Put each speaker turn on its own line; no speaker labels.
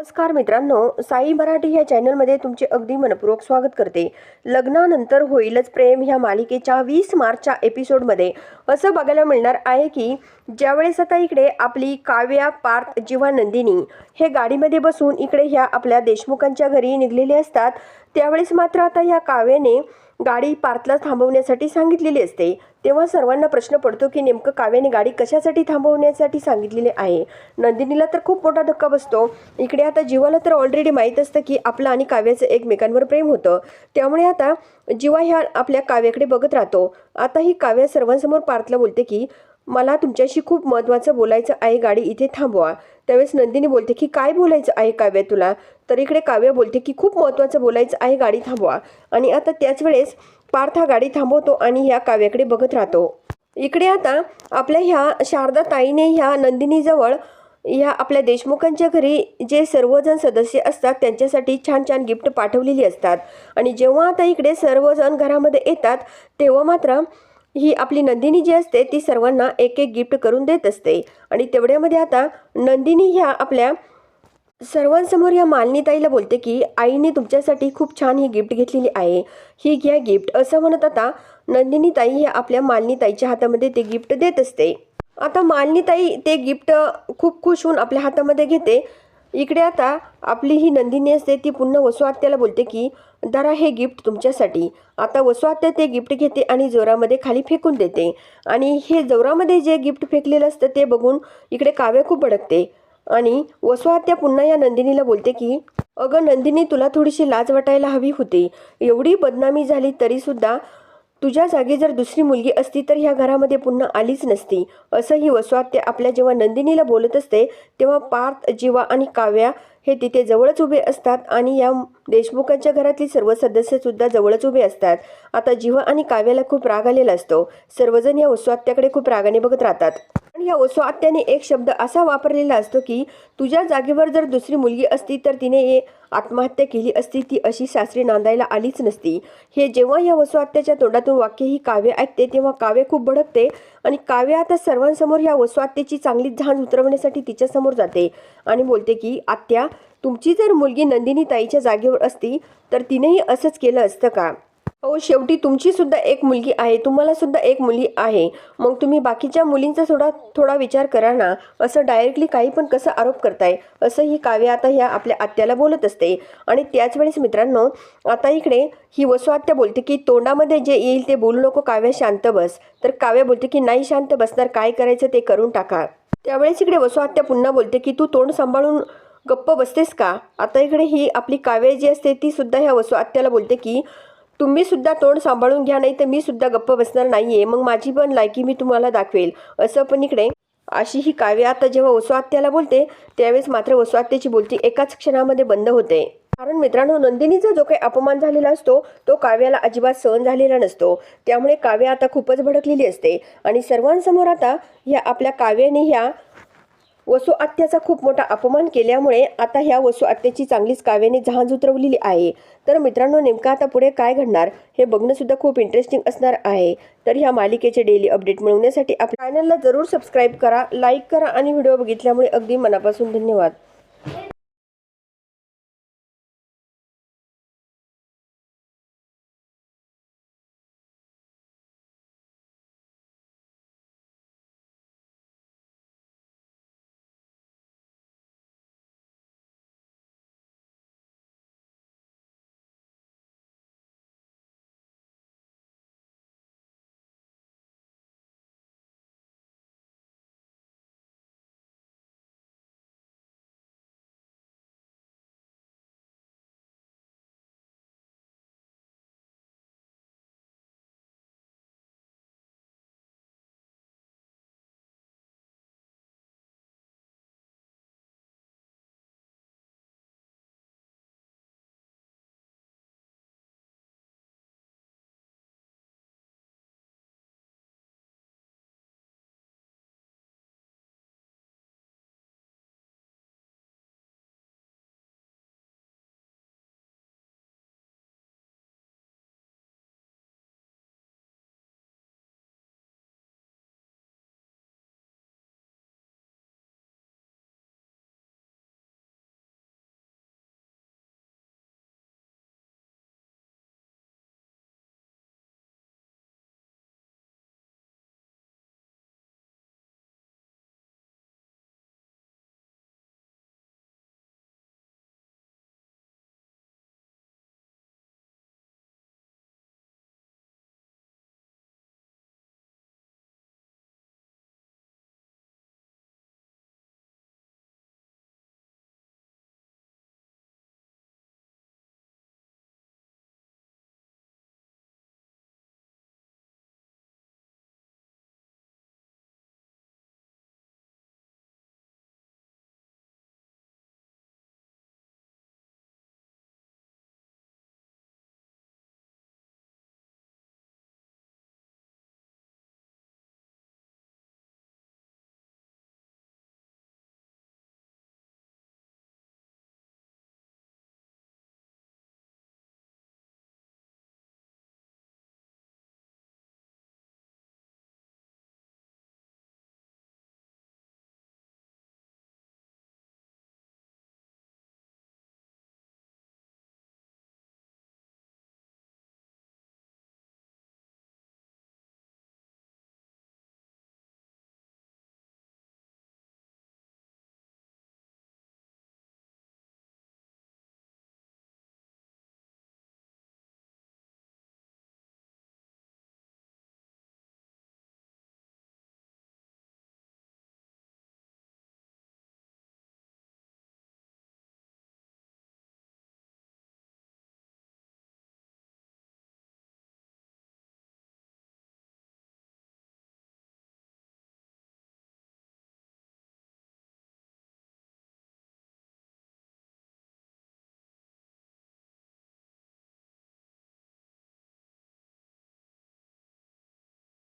नमस्कार मित्रांनो साई मराठी या चॅनलमध्ये तुमचे अगदी मनपूर्वक स्वागत करते. लग्नानंतर होईलच प्रेम ह्या मालिकेच्या वीस मार्चच्या एपिसोडमध्ये. असं बघायला मिळणार आहे की ज्यावेळेस आता इकडे आपली काव्या पार्थ जीवा नंदिनी हे गाडीमध्ये बसून इकडे ह्या आपल्या देशमुखांच्या घरी निघलेले असतात त्यावेळेस मात्र आता ह्या काव्याने गाडी पार्कला थांबवण्यासाठी सांगितलेली असते. तेव्हा सर्वांना प्रश्न पडतो की नेमकं काव्याने गाडी कशासाठी थांबवण्यासाठी सांगितलेली आहे? नंदिनीला तर खूप मोठा धक्का बसतो. इकडे आता जीवाला तर ऑलरेडी माहीत असतं की आपलं आणि काव्याचं एकमेकांवर प्रेम होतं. त्यामुळे आता जीवा ह्या आपल्या काव्याकडे बघत राहतो. आता ही काव्या सर्वांसमोर पार्थला बोलते की मला तुमच्याशी खूप महत्त्वाचं बोलायचं आहे गाडी इथे थांबवा. त्यावेळेस नंदिनी बोलते की काय बोलायचं आहे काव्या तुला? तर इकडे काव्य बोलते की खूप महत्त्वाचं बोलायचं आहे गाडी थांबवा. आणि आता त्याच वेळेस पार्थ हा गाडी थांबवतो आणि ह्या काव्याकडे बघत राहतो. इकडे आता आपल्या ह्या शारदा ताईने ह्या नंदिनीजवळ ह्या आपल्या देशमुखांच्या घरी जे सर्वजण सदस्य असतात त्यांच्यासाठी छान छान गिफ्ट पाठवलेली असतात. आणि जेव्हा आता इकडे सर्वजण घरामध्ये येतात तेव्हा मात्र ही आपली नंदिनी जी असते ती सर्वांना एक एक गिफ्ट करून देत असते. आणि तेवढ्यामध्ये आता नंदिनी ह्या आपल्या सर्वांसमोर या मालिनीताईला बोलते की आईने तुमच्यासाठी खूप छान ही गिफ्ट घेतलेली आहे. ही घ्या गिफ्ट असं म्हणत आता नंदिनीताई ह्या ही आपल्या मालनीताईच्या हातामध्ये ते गिफ्ट देत असते. आता मालनीताई ते गिफ्ट खूप खुश होऊन आपल्या हातामध्ये घेते. इकडे आता आपली ही नंदिनी असते ती पुन्हा वसुआत्याला बोलते की दरा हे गिफ्ट तुमच्यासाठी. आता वसू ते गिफ्ट घेते आणि जोरामध्ये खाली फेकून देते. आणि हे जोरामध्ये जे गिफ्ट फेकलेलं असतं ते बघून इकडे काव्य खूप भडकते आणि वसुआत्या पुन्हा या नंदिनीला बोलते की अगं नंदिनी तुला थोडीशी लाज वाटायला हवी होती. एवढी बदनामी झाली तरीसुद्धा तुझ्या जागी जर दुसरी मुलगी असती तर ह्या घरामध्ये पुन्हा आलीच नसती. असं ही वसुआत्या आपल्या जेव्हा नंदिनीला बोलत असते तेव्हा पार्थ जीवा आणि काव्या हे तिथे जवळच उभे असतात आणि या देशमुखांच्या घरातली सर्व सदस्यसुद्धा जवळच उभे असतात. आता जीवा आणि काव्याला खूप राग आलेला असतो. सर्वजण या वसुआत्याकडे खूप रागाने बघत राहतात. पण या वसू एक शब्द असा वापरलेला असतो की तुझ्या जागेवर जर दुसरी मुलगी असती तर तिने आत्महत्या केली असती ती अशी सासरी नांदायला आलीच नसती. हे जेव्हा या वसुआत्याच्या तोंडातून वाक्य ही काव्य ऐकते तेव्हा काव्य खूप भडकते आणि काव्य आता सर्वांसमोर या वसुआत्याची चांगली झांज उतरवण्यासाठी तिच्यासमोर जाते आणि बोलते की आत्या तुमची जर मुलगी नंदिनी ताईच्या जागेवर असती तर तिनेही असंच केलं असतं का? हो शेवटी तुमची सुद्धा एक मुलगी आहे तुम्हाला सुद्धा एक मुली आहे. मग तुम्ही बाकीच्या मुलींचा थोडा थोडा विचार करा ना. असं डायरेक्टली काही पण कसं आरोप करताय असं ही काव्य आता ह्या आपल्या आत्याला बोलत असते. आणि त्याच वेळेस मित्रांनो आता इकडे ही वसू आत्या बोलते की तोंडामध्ये जे येईल ते बोलू नको काव्य शांत बस. तर काव्य बोलते की नाही शांत बसणार काय करायचं ते करून टाका. त्यावेळेस इकडे वसू आत्या पुन्हा बोलते की तू तोंड सांभाळून गप्प बसतेस का? आता इकडे ही आपली काव्य जी असते ती सुद्धा ह्या वसू आत्याला बोलते की तुम्ही सुद्धा तोंड सांभाळून घ्या नाही तर मी सुद्धा गप्प बसणार नाहीये. मग माझी पण लायकी मी तुम्हाला दाखवेल. असं पण इकडे अशी ही काव्य आता जेव्हा वसुआत्याला बोलते त्यावेळेस मात्र वसुआत्याची बोलती एकाच क्षणामध्ये बंद होते. कारण मित्रांनो नंदिनीचा जो काही अपमान झालेला असतो तो काव्याला अजिबात सहन झालेला नसतो. त्यामुळे काव्य आता खूपच भडकलेली असते. आणि सर्वांसमोर आता ह्या आपल्या काव्याने ह्या वसू आत्याचा खूप मोठा अपमान केल्यामुळे आता ह्या वसू आत्याची चांगलीच काव्याने जहाज उतरवलेली आहे. तर मित्रांनो नेमकं आता पुढे काय घडणार हे बघणंसुद्धा खूप इंटरेस्टिंग असणार आहे. तर ह्या मालिकेचे डेली अपडेट मिळवण्यासाठी आपल्या चॅनलला जरूर सबस्क्राईब करा लाईक करा आणि व्हिडिओ बघितल्यामुळे अगदी मनापासून धन्यवाद.